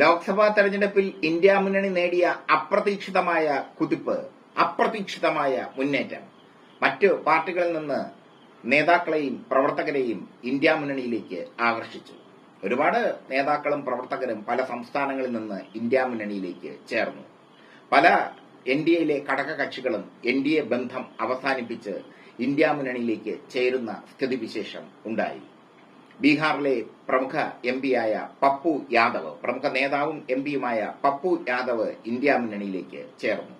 ലോക്സഭാ തെരഞ്ഞെടുപ്പിൽ ഇന്ത്യ മുന്നണി നേടിയ അപ്രതീക്ഷിതമായ കുതിപ്പ് അപ്രതീക്ഷിതമായ മുന്നേറ്റം. മറ്റു പാർട്ടികളിൽ നിന്ന് നേതാക്കളെയും പ്രവർത്തകരെയും ഇന്ത്യ മുന്നണിയിലേക്ക് ആകർഷിച്ചു. ഒരുപാട് നേതാക്കളും പ്രവർത്തകരും പല സംസ്ഥാനങ്ങളിൽ നിന്ന് ഇന്ത്യ മുന്നണിയിലേക്ക് ചേർന്നു. പല എൻ ഡി എയിലെ ഘടകകക്ഷികളും എൻ ഡി എ ബന്ധം അവസാനിപ്പിച്ച് ഇന്ത്യ മുന്നണിയിലേക്ക് ചേരുന്ന സ്ഥിതിവിശേഷം ഉണ്ടായി. ബീഹാറിലെ പ്രമുഖ എം പിയായ പപ്പു യാദവ് പ്രമുഖ നേതാവും എം പിയുമായ പപ്പു യാദവ് ഇന്ത്യ മുന്നണിയിലേക്ക് ചേർന്നു.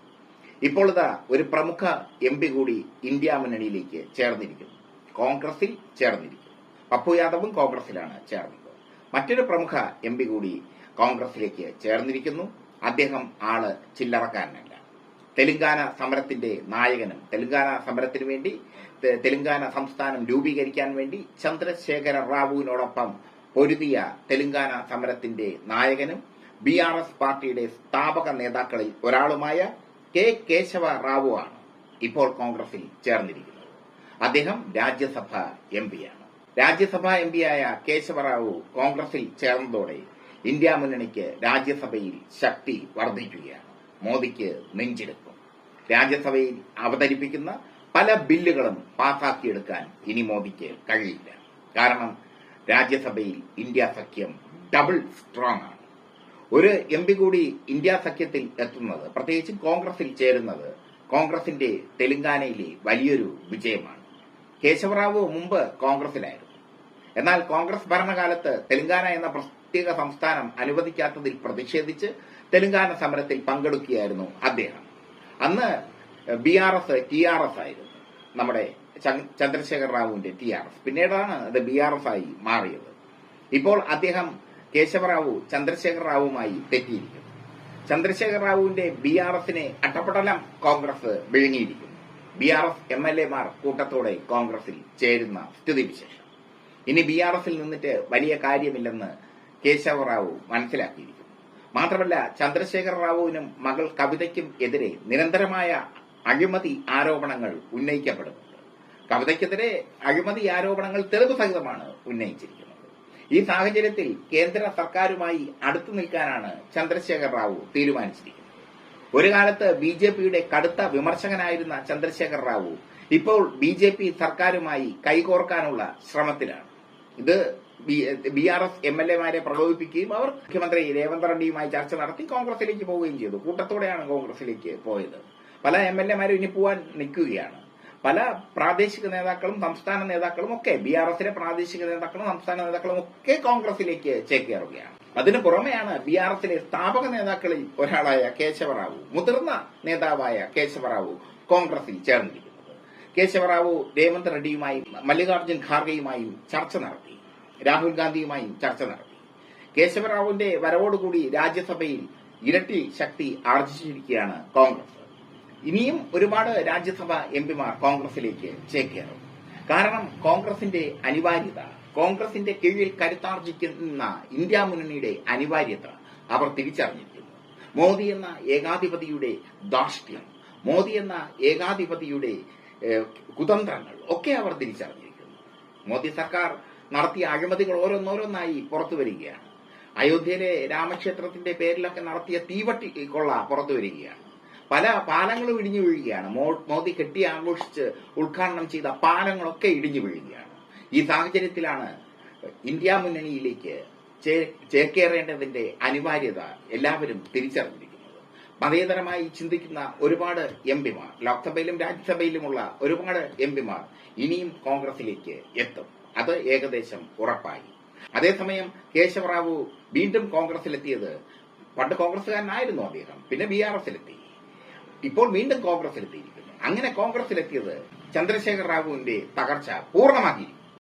ഇപ്പോൾ ഇതാ ഒരു പ്രമുഖ എം പി കൂടി ഇന്ത്യ മുന്നണിയിലേക്ക് ചേർന്നിരിക്കുന്നു. കോൺഗ്രസിൽ ചേർന്നിരിക്കുന്നു. പപ്പു യാദവും കോൺഗ്രസിലാണ് ചേർന്നത്. മറ്റൊരു പ്രമുഖ എം കൂടി കോൺഗ്രസിലേക്ക് ചേർന്നിരിക്കുന്നു. അദ്ദേഹം ആൾ ചില്ലറക്കാരനല്ല. തെലുങ്കാന സമരത്തിന്റെ നായകനും തെലുങ്കാന സമരത്തിന് വേണ്ടി തെലുങ്കാന സംസ്ഥാനം രൂപീകരിക്കാൻ വേണ്ടി ചന്ദ്രശേഖര റാവുവിനോടൊപ്പം പൊരുതിയ തെലുങ്കാന സമരത്തിന്റെ നായകനും ബി ആർ എസ് പാർട്ടിയുടെ സ്ഥാപക നേതാക്കളിൽ ഒരാളുമായ കെ കേശവ റാവു ആണ് ഇപ്പോൾ കോൺഗ്രസിൽ ചേർന്നിരിക്കുന്നത്. അദ്ദേഹം രാജ്യസഭ എം പിയാണ് രാജ്യസഭാ എം പിയായ കേശവറാവു കോൺഗ്രസിൽ ചേർന്നതോടെ ഇന്ത്യ മുന്നണിക്ക് രാജ്യസഭയിൽ ശക്തി വർദ്ധിക്കുകയാണ്. മോദിക്ക് നെഞ്ചെടുക്കും രാജ്യസഭയിൽ അവതരിപ്പിക്കുന്ന പല ബില്ലുകളും പാസാക്കിയെടുക്കാൻ ഇനി മോദിക്ക് കഴിയില്ല. കാരണം രാജ്യസഭയിൽ ഇന്ത്യ സഖ്യം ഡബിൾ സ്ട്രോങ് ആണ്. ഒരു എം പി കൂടി ഇന്ത്യ സഖ്യത്തിൽ എത്തുന്നത് പ്രത്യേകിച്ച് കോൺഗ്രസിൽ ചേരുന്നത് കോൺഗ്രസിന്റെ തെലുങ്കാനയിലെ വലിയൊരു വിജയമാണ്. കേശവറാവു മുമ്പ് കോൺഗ്രസിലായിരുന്നു. എന്നാൽ കോൺഗ്രസ് ഭരണകാലത്ത് തെലങ്കാന എന്ന പ്രത്യേക സംസ്ഥാനം അനുവദിക്കാത്തതിൽ പ്രതിഷേധിച്ച് തെലുങ്കാന സമരത്തിൽ പങ്കെടുക്കുകയായിരുന്നു അദ്ദേഹം. അന്ന് B R S T R S ആയിരുന്നു നമ്മുടെ ചന്ദ്രശേഖർ റാവുവിന്റെ ടി ആർ എസ്. പിന്നീടാണ് അത് ബി ആർ എസ് ആയി മാറിയത്. ഇപ്പോൾ അദ്ദേഹം കേശവറാവു ചന്ദ്രശേഖർ റാവുമായി തെറ്റിയിരിക്കുന്നു. ചന്ദ്രശേഖർ റാവുവിന്റെ ബി ആർ എസിനെ അട്ടപ്പടലം Congress വിഴുങ്ങിയിരിക്കുന്നു. B R S M L എമാർ കൂട്ടത്തോടെ കോൺഗ്രസിൽ ചേരുന്ന സ്ഥിതിവിശേഷം. ഇനി ബി ആർ എസിൽ നിന്നിട്ട് വലിയ കാര്യമില്ലെന്ന് കേശവറാവു മനസ്സിലാക്കിയിരിക്കുന്നു. മാത്രമല്ല ചന്ദ്രശേഖർ റാവുവിനും മകൾ കവിതയ്ക്കും എതിരെ നിരന്തരമായ അഴിമതി ആരോപണങ്ങൾ ഉന്നയിക്കപ്പെടുന്നുണ്ട്. കവിതയ്ക്കെതിരെ അഴിമതി ആരോപണങ്ങൾ തെളിവ് സഹിതമാണ് ഉന്നയിച്ചിരിക്കുന്നത്. ഈ സാഹചര്യത്തിൽ കേന്ദ്ര സർക്കാരുമായി അടുത്തു നിൽക്കാനാണ് ചന്ദ്രശേഖർ റാവു തീരുമാനിച്ചിരിക്കുന്നത്. ഒരു കാലത്ത് ബി ജെ പിയുടെ കടുത്ത വിമർശകനായിരുന്ന ചന്ദ്രശേഖർ റാവു ഇപ്പോൾ ബി ജെ പി സർക്കാരുമായി കൈകോർക്കാനുള്ള ശ്രമത്തിലാണ്. ഇത് B R S M L എമാരെ പ്രകോപിപ്പിക്കുകയും അവർ മുഖ്യമന്ത്രി രേവന്ത് റെഡ്ഡിയുമായി ചർച്ച നടത്തി കോൺഗ്രസിലേക്ക് പോവുകയും ചെയ്തു. കൂട്ടത്തോടെയാണ് കോൺഗ്രസിലേക്ക് പോയത്. പല എം എൽ എമാരും ഇനി പോവാൻ നിൽക്കുകയാണ്. പല പ്രാദേശിക നേതാക്കളും സംസ്ഥാന നേതാക്കളും ഒക്കെ ബി ആർ എസിലെ പ്രാദേശിക നേതാക്കളും സംസ്ഥാന നേതാക്കളും ഒക്കെ കോൺഗ്രസിലേക്ക് ചേക്കേറുകയാണ്. അതിനു പുറമെയാണ് ബി ആർ എസിലെ സ്ഥാപക നേതാക്കളിൽ ഒരാളായ കേശവറാവു മുതിർന്ന നേതാവായ കേശവറാവു കോൺഗ്രസിൽ ചേർന്നിരിക്കുന്നത്. കേശവറാവു രേവന്ത് റെഡ്ഡിയുമായും മല്ലികാർജുൻ ഖാർഗെയുമായും ചർച്ച നടത്തി. രാഹുൽ ഗാന്ധിയുമായും ചർച്ച നടത്തി. കേശവറാവുവിന്റെ വരവോടുകൂടി രാജ്യസഭയിൽ ഇരട്ടി ശക്തി ആർജിച്ചിരിക്കുകയാണ് കോൺഗ്രസ്. ഇനിയും ഒരുപാട് രാജ്യസഭ എംപിമാർ കോൺഗ്രസിലേക്ക് ചേക്കേറും. കാരണം കോൺഗ്രസിന്റെ അനിവാര്യത കോൺഗ്രസിന്റെ കീഴിൽ കരുത്താർജിക്കുന്ന ഇന്ത്യ മുന്നണിയുടെ അനിവാര്യത അവർ തിരിച്ചറിഞ്ഞിരിക്കുന്നു. മോദി എന്ന ഏകാധിപതിയുടെ ദാർഷ്ട്യം മോദി എന്ന ഏകാധിപതിയുടെ കുതന്ത്രങ്ങൾ ഒക്കെ അവർ തിരിച്ചറിഞ്ഞിരിക്കുന്നു. മോദി സർക്കാർ നടത്തിയ അഴിമതികൾ ഓരോന്നോരോന്നായി പുറത്തു വരികയാണ്. അയോധ്യയിലെ രാമക്ഷേത്രത്തിന്റെ പേരിലൊക്കെ നടത്തിയ തീവട്ടി കൊള്ള പുറത്തു വരികയാണ്. പല പാലങ്ങളും ഇടിഞ്ഞു വീഴുകയാണ്. മോദി കെട്ടി ആഘോഷിച്ച് ഉദ്ഘാടനം ചെയ്ത പാലങ്ങളൊക്കെ ഇടിഞ്ഞു വീഴുകയാണ്. ഈ സാഹചര്യത്തിലാണ് ഇന്ത്യ മുന്നണിയിലേക്ക് ചേക്കേറേണ്ടതിന്റെ അനിവാര്യത എല്ലാവരും തിരിച്ചറിഞ്ഞിരിക്കുന്നത്. മതേതരമായി ചിന്തിക്കുന്ന ഒരുപാട് എം പിമാർ ലോക്സഭയിലും രാജ്യസഭയിലുമുള്ള ഒരുപാട് എം പിമാർ ഇനിയും കോൺഗ്രസിലേക്ക് എത്തും. അത് ഏകദേശം ഉറപ്പായി. അതേസമയം കേശവറാവു വീണ്ടും കോൺഗ്രസിലെത്തിയത് പണ്ട് കോൺഗ്രസ്സുകാരനായിരുന്നു അദ്ദേഹം പിന്നെ ബി ആർ എസിലെത്തി. ഇപ്പോൾ വീണ്ടും കോൺഗ്രസിലെത്തിയിരിക്കുന്നു അങ്ങനെ കോൺഗ്രസിലെത്തിയത് ചന്ദ്രശേഖർ റാവുവിന്റെ തകർച്ച പൂർണമാക്കിയിരിക്കുന്നു.